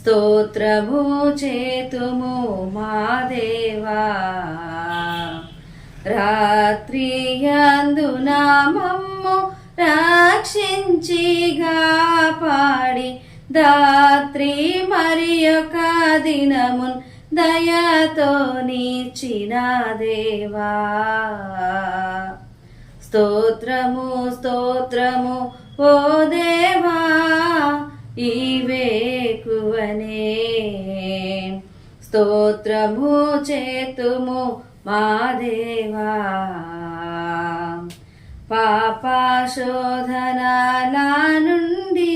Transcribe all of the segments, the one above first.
స్తోత్రము చేతుము మా దేవా. రాత్రి అందున మమ్ము రక్షించిగా పాడి దాత్రి మరి ఒక దినమున్ దయతో నీచిన దేవా. స్తోత్రము స్తోత్రము ఓ దేవా. ఈవేకువనే స్తోత్రము చేతుము మా దేవా. పాపాశోధనాల నుండి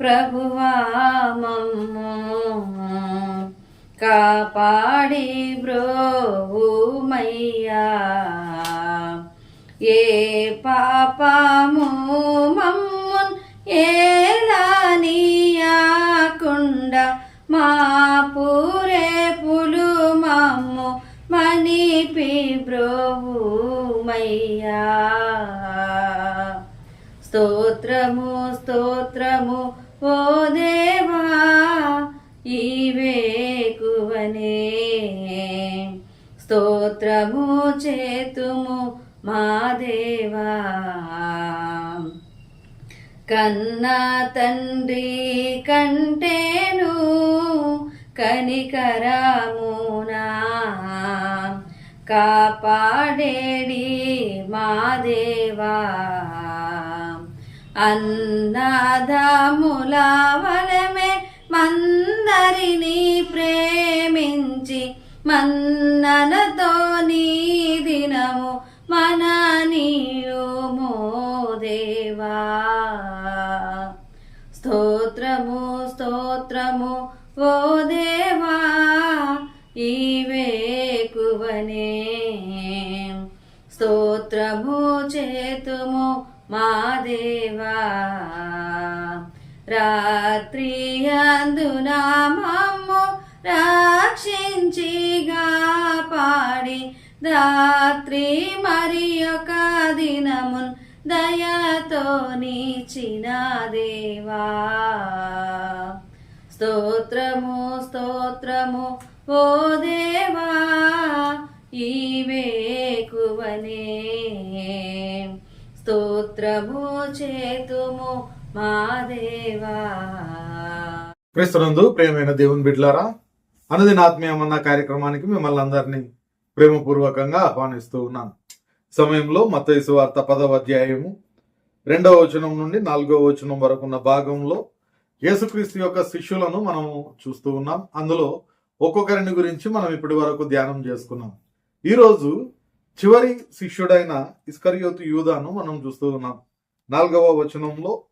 ప్రభువా మమ్ము. కాపాడి బ్రోమయ్యా ఏ పాపము మమ్మ ఏలానియాకుండ మా పూరేపులు మమ్ము మణిపి బ్రోమయ్యా స్తోత్రము స్తోత్రము ఓ దేవా ఈవేకువనే స్తోత్రము చేతుము మా దేవా. కన్నా తండ్రి కంటేను కనికరమునా. కాపాడేడి మా దేవా. అన్నదముల వలమే మందరిని ప్రేమించి మన్ననతో నీ దినము మన నీయుమో దేవా. స్తోత్రము స్తోత్రము ఓ దేవా ఈవేకువనే స్తోత్రము చేతుము మా దేవా. రాత్రి అందునా మమ్ము రక్షించిగా పాడి రాత్రి మరి ఒక దినమున్ దయతో నీచిన దేవా. స్తోత్రము స్తోత్రము ఓ దేవా ఈవేకువనే స్తోత్రము చేతుము మా దేవా. క్రీస్తునందు ప్రేమైన దేవుని బిడ్లారా అనుదిన ఆత్మీయమన్న కార్యక్రమానికి మిమ్మల్ని అందరినీ ప్రేమపూర్వకంగా ఆహ్వానిస్తూ ఉన్నాను. సమయంలో మత్తయి వార్త పదవ అధ్యాయము రెండవ వచనం నుండి నాలుగవ వచనం వరకు ఉన్న భాగంలో యేసుక్రీస్తు యొక్క శిష్యులను మనం చూస్తూ ఉన్నాం. అందులో ఒక్కొక్కరిని గురించి మనం ఇప్పటి వరకు ధ్యానం చేసుకున్నాం. ఈరోజు చివరి శిష్యుడైన ఇస్కరియోతు యూదాను మనం చూస్తూ ఉన్నాం. నాలుగవ వచనంలో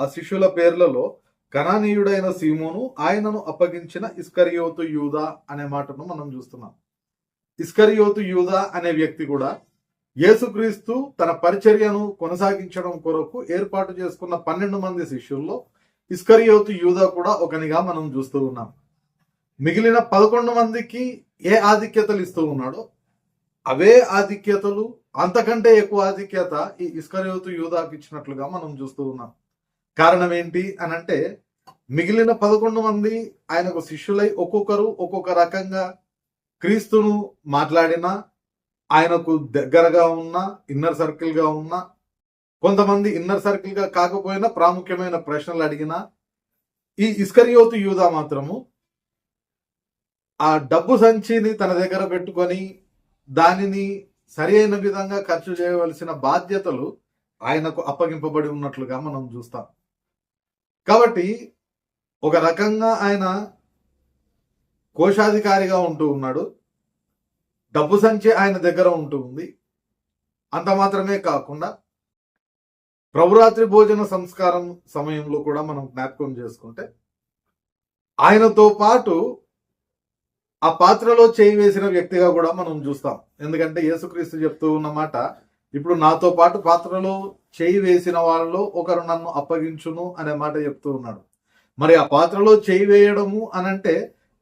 ఆ శిష్యుల పేర్లలో కణానీయుడైన సీమోను ఆయనను అప్పగించిన ఇస్కరియోతు యూదా అనే మాటను మనం చూస్తున్నాం. ఇస్కరియోతు యూదా అనే వ్యక్తి కూడా యేసుక్రీస్తు తన పరిచర్యను కొనసాగించడం కొరకు ఏర్పాటు చేసుకున్న పన్నెండు మంది శిష్యుల్లో ఇస్కరియోతు యూదా కూడా ఒకనిగా మనం చూస్తూ ఉన్నాం. మిగిలిన పదకొండు మందికి ఏ ఆధిక్యతలు ఇస్తూ ఉన్నాడో అవే ఆధిక్యతలు అంతకంటే ఎక్కువ ఆధిక్యత ఈ ఇస్కరియోతు యూదాకి ఇచ్చినట్లుగా మనం చూస్తూ ఉన్నాం. కారణం ఏంటి అని అంటే మిగిలిన పదకొండు మంది ఆయనకు శిష్యులై ఒక్కొక్కరు ఒక్కొక్క రకంగా క్రీస్తును మాట్లాడినా ఆయనకు దగ్గరగా ఉన్న ఇన్నర్ సర్కిల్గా ఉన్న కొంతమంది ఇన్నర్ సర్కిల్గా కాకపోయినా ప్రాముఖ్యమైన ప్రశ్నలు అడిగిన ఈ ఇస్కరియోతు యూదా మాత్రము ఆ డబ్బు సంచిని తన దగ్గర పెట్టుకొని దానిని సరి అయిన విధంగా ఖర్చు చేయవలసిన బాధ్యతలు ఆయనకు అప్పగింపబడి ఉన్నట్లుగా మనం చూస్తాం. కాబట్టి ఒక రకంగా ఆయన కోశాధికారిగా ఉంటూ ఉన్నాడు. డబ్బు సంచి ఆయన దగ్గర ఉంటుంది అంత మాత్రమే కాకుండా ప్రభురాత్రి భోజన సంస్కారం సమయంలో కూడా మనం జ్ఞాపకం చేసుకుంటే ఆయనతో పాటు ఆ పాత్రలో చేయి వేసిన వ్యక్తిగా కూడా మనం చూస్తాం. ఎందుకంటే యేసుక్రీస్తు చెప్తూ ఉన్నమాట ఇప్పుడు నాతో పాటు పాత్రలో చేయి వేసిన వాళ్ళలో ఒకరు నన్ను అప్పగించును అనే మాట చెప్తూ ఉన్నాడు. మరి ఆ పాత్రలో చేయి వేయడము అనంటే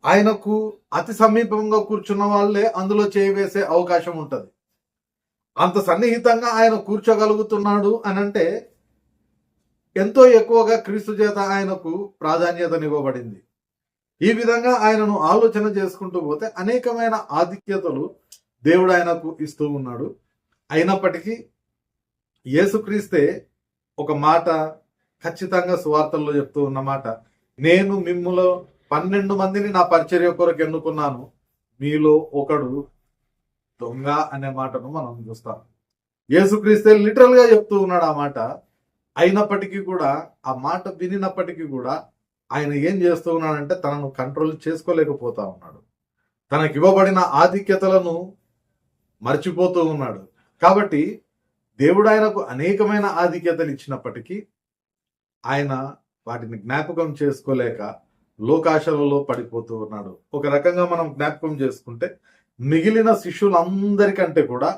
ఆయనకు అతి సమీపంగా కూర్చున్న వాళ్ళే అందులో చేయివేసే అవకాశం ఉంటుంది. అంత సన్నిహితంగా ఆయన కూర్చోగలుగుతున్నాడు అని అంటే ఎంతో ఎక్కువగా క్రీస్తు చేత ఆయనకు ప్రాధాన్యతనివ్వబడింది. ఈ విధంగా ఆయనను ఆలోచన చేసుకుంటూ పోతే అనేకమైన ఆధిక్యతలు దేవుడు ఆయనకు ఇస్తూ ఉన్నాడు. అయినప్పటికీ యేసుక్రీస్తే ఒక మాట ఖచ్చితంగా సువార్తల్లో చెప్తూ ఉన్నమాట నేను మిమ్ములో పన్నెండు మందిని నా పరిచర్య కొరకు ఎన్నుకున్నాను. మీలో ఒకడు దొంగ అనే మాటను మనం చూస్తాం. యేసుక్రీస్తే లిటరల్గా చెప్తూ ఉన్నాడు ఆ మాట. అయినప్పటికీ కూడా ఆ మాట వినినప్పటికీ కూడా ఆయన ఏం చేస్తూ ఉన్నాడంటే తనను కంట్రోల్ చేసుకోలేకపోతా ఉన్నాడు. తనకి ఇవ్వబడిన ఆధిక్యతలను మర్చిపోతూ ఉన్నాడు. కాబట్టి దేవుడు ఆయనకు అనేకమైన ఆధిక్యతలు ఇచ్చినప్పటికీ ఆయన వాటిని జ్ఞాపకం చేసుకోలేక లోకాశలలో పడిపోతూ ఉన్నాడు. ఒక రకంగా మనం జ్ఞాపకం చేసుకుంటే మిగిలిన శిష్యులందరికంటే కూడా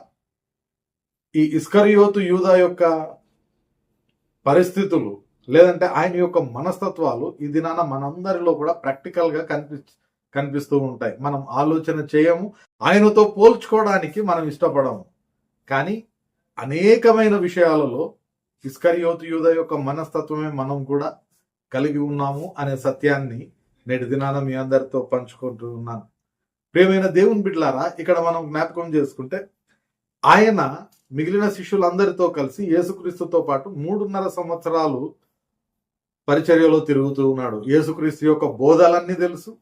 ఈ ఇస్కరియోతు యూదా యొక్క పరిస్థితులు లేదంటే ఆయన యొక్క మనస్తత్వాలు ఈ దినాన మనందరిలో కూడా ప్రాక్టికల్గా కనిపి కనిపిస్తూ ఉంటాయి. మనం ఆలోచన చేయము ఆయనతో పోల్చుకోవడానికి మనం ఇష్టపడము. కానీ అనేకమైన విషయాలలో ఇస్కరియోతు యూద యొక్క మనస్తత్వమే మనం కూడా కలిగి ఉన్నాము అనే సత్యాన్ని నేటి దినాన మీ అందరితో పంచుకుంటూ ఉన్నాను. ప్రియమైన దేవుని బిడ్లారా ఇక్కడ మనం జ్ఞాపకం చేసుకుంటే ఆయన మిగిలిన శిష్యులందరితో కలిసి యేసుక్రీస్తుతో పాటు మూడున్నర సంవత్సరాలు పరిచర్యలో తిరుగుతూ ఉన్నాడు. యేసుక్రీస్తు యొక్క బోధలన్నీ తెలుసు.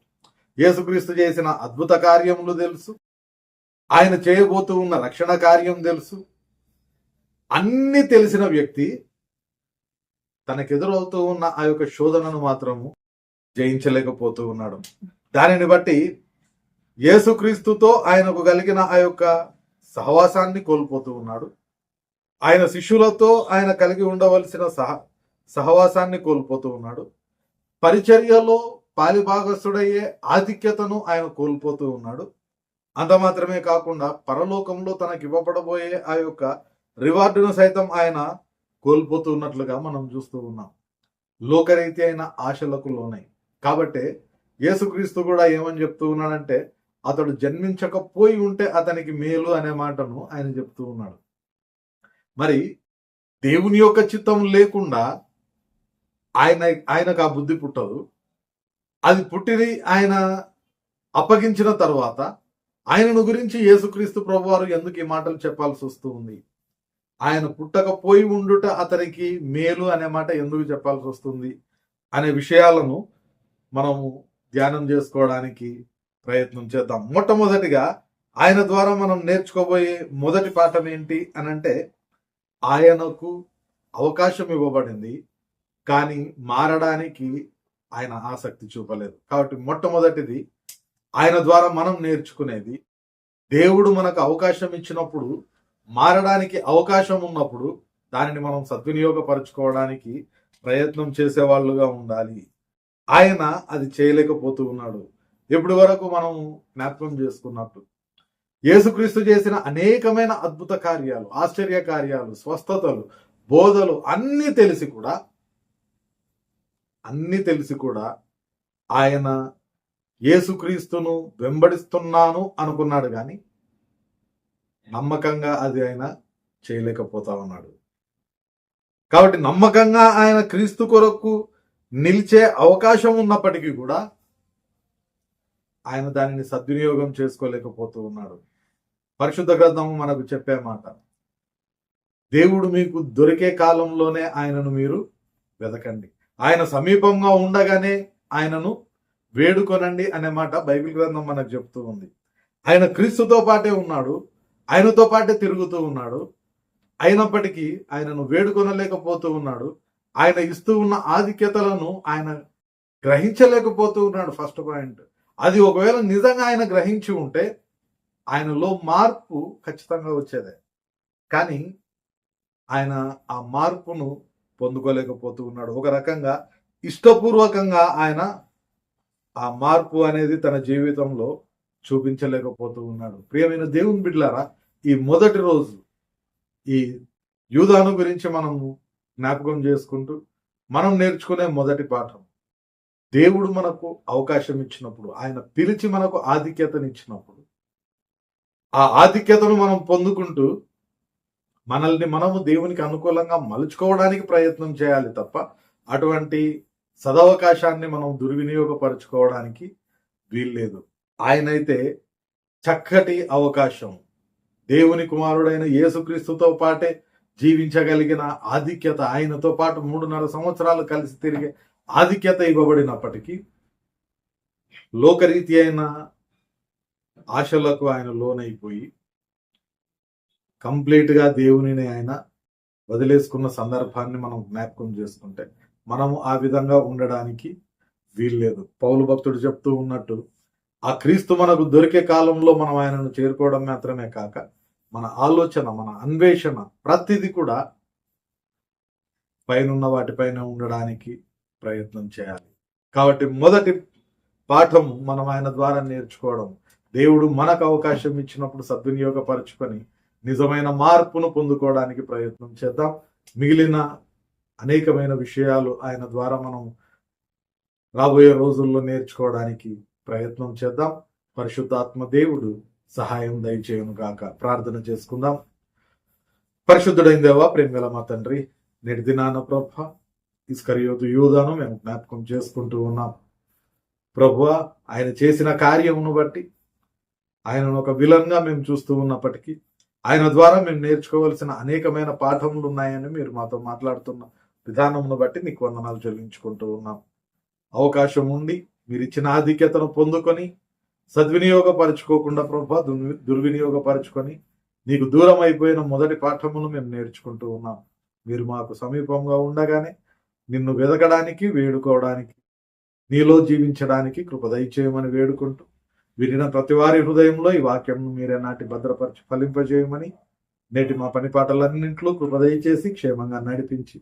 యేసుక్రీస్తు చేసిన అద్భుత కార్యములు తెలుసు. ఆయన చేయబోతూ ఉన్న రక్షణ కార్యం తెలుసు. అన్ని తెలిసిన వ్యక్తి తనకెదురవుతూ ఉన్న ఆ యొక్క శోధనను మాత్రము జయించలేకపోతూ ఉన్నాడు. దానిని బట్టి యేసుక్రీస్తుతో ఆయనకు కలిగిన ఆ యొక్క సహవాసాన్ని కోల్పోతూ ఉన్నాడు. ఆయన శిష్యులతో ఆయన కలిగి ఉండవలసిన సహ సహవాసాన్ని కోల్పోతూ ఉన్నాడు. పరిచర్యలో పాలిభాగస్తుడయ్యే ఆధిక్యతను ఆయన కోల్పోతూ ఉన్నాడు. అంత మాత్రమే కాకుండా పరలోకంలో తనకి ఇవ్వబడబోయే ఆ యొక్క రివార్డును సైతం ఆయన కోల్పోతూ ఉన్నట్లుగా మనం చూస్తూ ఉన్నాం. లోకరీతి అయిన ఆశలకు లోనై. కాబట్టి యేసుక్రీస్తు కూడా ఏమని చెప్తూ ఉన్నాడంటే అతడు జన్మించకపోయి ఉంటే అతనికి మేలు అనే మాటను ఆయన చెప్తూ ఉన్నాడు. మరి దేవుని యొక్క చిత్తం లేకుండా ఆయన ఆయనకు ఆ బుద్ధి పుట్టదు. అది పుట్టిది ఆయన అప్పగించిన తర్వాత ఆయనను గురించి యేసుక్రీస్తు ప్రభువారు ఎందుకు ఈ మాటలు చెప్పాల్సి వస్తూ ఉంది? ఆయన పుట్టకపోయి ఉండుట అతనికి మేలు అనే మాట ఎందుకు చెప్పాల్సి వస్తుంది అనే విషయాలను మనము ధ్యానం చేసుకోవడానికి ప్రయత్నం చేద్దాం. మొట్టమొదటిగా ఆయన ద్వారా మనం నేర్చుకోబోయే మొదటి పాఠం ఏంటి అని అంటే ఆయనకు అవకాశం ఇవ్వబడింది కానీ మారడానికి ఆయన ఆసక్తి చూపలేదు. కాబట్టి మొట్టమొదటిది ఆయన ద్వారా మనం నేర్చుకునేది దేవుడు మనకు అవకాశం ఇచ్చినప్పుడు మారడానికి అవకాశం ఉన్నప్పుడు దానిని మనం సద్వినియోగపరచుకోవడానికి ప్రయత్నం చేసేవాళ్ళుగా ఉండాలి. ఆయన అది చేయలేకపోతూ ఉన్నాడు. ఇప్పటి వరకు మనం జ్ఞాపకం చేసుకున్నట్టు? యేసుక్రీస్తు చేసిన అనేకమైన అద్భుత కార్యాలు ఆశ్చర్య కార్యాలు స్వస్థతలు బోధలు అన్నీ తెలిసి కూడా అన్నీ తెలిసి కూడా ఆయన యేసుక్రీస్తును వెంబడిస్తున్నాను అనుకున్నాడు కానీ నమ్మకంగా అది ఆయన చేయలేకపోతా ఉన్నాడు. కాబట్టి నమ్మకంగా ఆయన క్రీస్తు కొరకు నిలిచే అవకాశం ఉన్నప్పటికీ కూడా ఆయన దానిని సద్వినియోగం చేసుకోలేకపోతూ ఉన్నాడు. పరిశుద్ధ గ్రంథము మనకు చెప్పే మాట దేవుడు మీకు దొరికే కాలంలోనే ఆయనను మీరు వెతకండి ఆయన సమీపంగా ఉండగానే ఆయనను వేడుకొనండి అనే మాట బైబిల్ గ్రంథం మనకు చెప్తూ ఉంది. ఆయన క్రీస్తుతో పాటే ఉన్నాడు. ఆయనతో పాటే తిరుగుతూ ఉన్నాడు. అయినప్పటికీ ఆయనను వేడుకొనలేకపోతూ ఉన్నాడు. ఆయన ఇస్తూ ఉన్న ఆధిక్యతలను ఆయన గ్రహించలేకపోతూ ఉన్నాడు ఫస్ట్ పాయింట్ అది ఒకవేళ నిజంగా ఆయన గ్రహించి ఉంటే ఆయనలో మార్పు ఖచ్చితంగా వచ్చేదే. కానీ ఆయన ఆ మార్పును పొందుకోలేకపోతూ ఉన్నాడు. ఒక రకంగా ఇష్టపూర్వకంగా ఆయన ఆ మార్పు అనేది తన జీవితంలో చూపించలేకపోతూ ఉన్నాడు. ప్రియమైన దేవుని బిడ్డలారా ఈ మొదటి రోజు ఈ యూదాను గురించి మనము జ్ఞాపకం చేసుకుంటూ మనం నేర్చుకునే మొదటి పాఠం. దేవుడు మనకు అవకాశం ఇచ్చినప్పుడు ఆయన పిలిచి మనకు ఆధిక్యతనిచ్చినప్పుడు ఆ ఆధిక్యతను మనం పొందుకుంటూ మనల్ని మనము దేవునికి అనుకూలంగా మలుచుకోవడానికి ప్రయత్నం చేయాలి తప్ప అటువంటి సదవకాశాన్ని మనం దుర్వినియోగపరచుకోవడానికి వీల్లేదు. ఆయనైతే చక్కటి అవకాశం. దేవుని కుమారుడైన యేసుక్రీస్తుతో పాటే జీవించగలిగిన ఆధిక్యత ఆయనతో పాటు మూడున్నర సంవత్సరాలు కలిసి తిరిగే ఆధిక్యత ఇవ్వబడినప్పటికీ లోకరీతి అయిన ఆశలకు ఆయన లోనైపోయి కంప్లీట్గా దేవునిని ఆయన వదిలేసుకున్న సందర్భాన్ని మనం జ్ఞాపకం చేసుకుంటే మనము ఆ విధంగా ఉండడానికి వీల్లేదు. పౌలు భక్తుడు చెప్తూ ఉన్నట్టు ఆ క్రీస్తు మనకు దొరికే కాలంలో మనం ఆయనను చేరుకోవడం మాత్రమే కాక మన ఆలోచన మన అన్వేషణ ప్రతిదీ కూడా పైనున్న వాటిపైన ఉండడానికి ప్రయత్నం చేయాలి. కాబట్టి మొదటి పాఠం మనం ఆయన ద్వారా నేర్చుకోవడం. దేవుడు మనకు అవకాశం ఇచ్చినప్పుడు సద్వినియోగపరచుకొని నిజమైన మార్పును పొందుకోవడానికి ప్రయత్నం చేద్దాం. మిగిలిన అనేకమైన విషయాలు ఆయన ద్వారా మనం రాబోయే రోజుల్లో నేర్చుకోవడానికి ప్రయత్నం చేద్దాం. పరిశుద్ధాత్మ దేవుడు సహాయం దయచేయను గాక. ప్రార్థన చేసుకుందాం. పరిశుద్ధుడైన దేవా ప్రేమగల మా తండ్రి నేటి దినాన ప్రభ ఇస్కరియోతు యూదాను మేము జ్ఞాపకం చేసుకుంటూ ఉన్నాం. ప్రభు ఆయన చేసిన కార్యమును బట్టి ఆయనను ఒక విలన్గా మేము చూస్తూ ఉన్నప్పటికీ ఆయన ద్వారా మేము నేర్చుకోవాల్సిన అనేకమైన పాఠములు ఉన్నాయని మీరు మాతో మాట్లాడుతున్న విధానమును బట్టి నీకు వందనాలు చెల్లించుకుంటూ ఉన్నాం. అవకాశం ఉండి మీరు ఇచ్చిన ఆధిక్యతను పొందుకొని సద్వినియోగపరచుకోకుండా ప్రభా దుర్వి- దుర్వినియోగపరచుకొని నీకు దూరం అయిపోయిన మొదటి పాఠమును మేము నేర్చుకుంటూ ఉన్నాం. మీరు మాకు సమీపంగా ఉండగానే నిన్ను వెదకడానికి వేడుకోవడానికి నీలో జీవించడానికి కృపదయ చేయమని వేడుకుంటూ వినిన ప్రతి వారి హృదయంలో ఈ వాక్యంను మీరే నాటి భద్రపరిచి ఫలింపజేయమని నేటి మా పని పాటలన్నింటిలో కృపదయ చేసి క్షేమంగా నడిపించి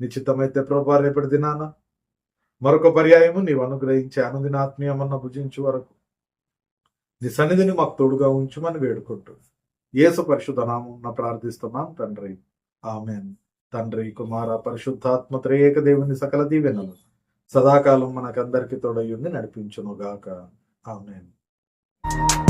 నిశ్చితమైతే ప్రభా రేపటి దినాన మరొక పర్యాయము నీవు అనుగ్రహించే అనుదినాత్మీయమన్న భుజించు వరకు నీ సన్నిధిని మాకు తోడుగా ఉంచుమని వేడుకుంటూ యేసు పరిశుద్ధ నామం ప్రార్థిస్తున్నాం తండ్రి. ఆమెన్. తండ్రి కుమార పరిశుద్ధాత్మ త్రేయక దేవుని సకల దీవెనలు సదాకాలం మనకందరికీ తోడయ్యుండి నడిపించునుగాక. ఆమెన్.